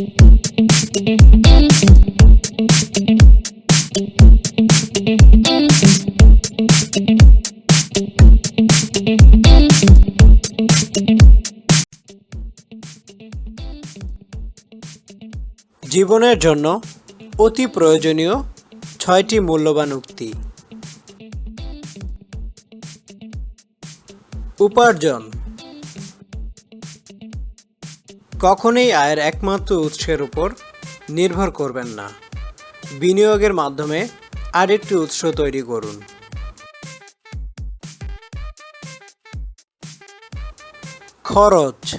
জীবনের জন্য অতি প্রয়োজনীয় ছয়টি মূল্যবান উক্তি। উপার্জন। কখনোই আয়ের একমাত্র উৎসের উপর নির্ভর করবেন না। বিনিয়োগের মাধ্যমে আরেকটি উৎস তৈরি করুন। খরচ।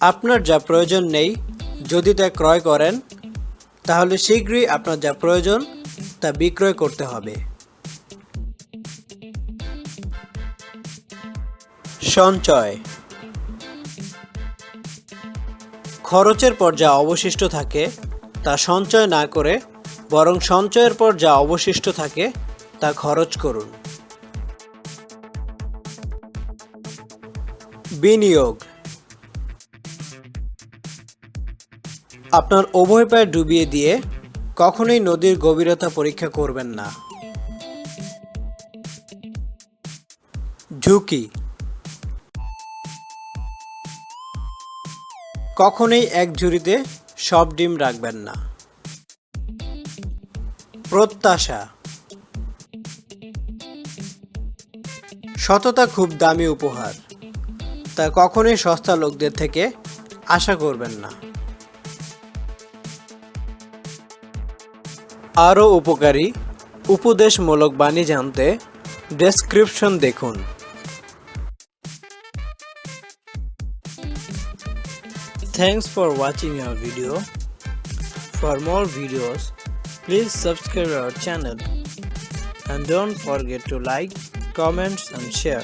আপনার যা প্রয়োজন নেই, যদি তা ক্রয় করেন, তাহলে শীঘ্রই আপনার যা প্রয়োজন, তা বিক্রয় করতে হবে। সঞ্চয়। খরচের পর যা অবশিষ্ট থাকে তা সঞ্চয় না করে বরং সঞ্চয়ের পর যা অবশিষ্ট থাকে তা খরচ করুন। বিনিয়োগ। আপনার উভয় পায়ে ডুবিয়ে দিয়ে কখনোই নদীর গভীরতা পরীক্ষা করবেন না। ঝুঁকি। কখনোই এক ঝুড়িতে সব ডিম রাখবেন না। প্রত্যাশা। সততা খুব দামি উপহার। তা কখনোই সস্তা লোকদের থেকে আশা করবেন না। আরও উপকারী, উপদেশমূলক বাণী জানতে ডেসক্রিপশন দেখুন। Thanks for watching our video. For more videos, please subscribe our channel and don't forget to like, comments and share.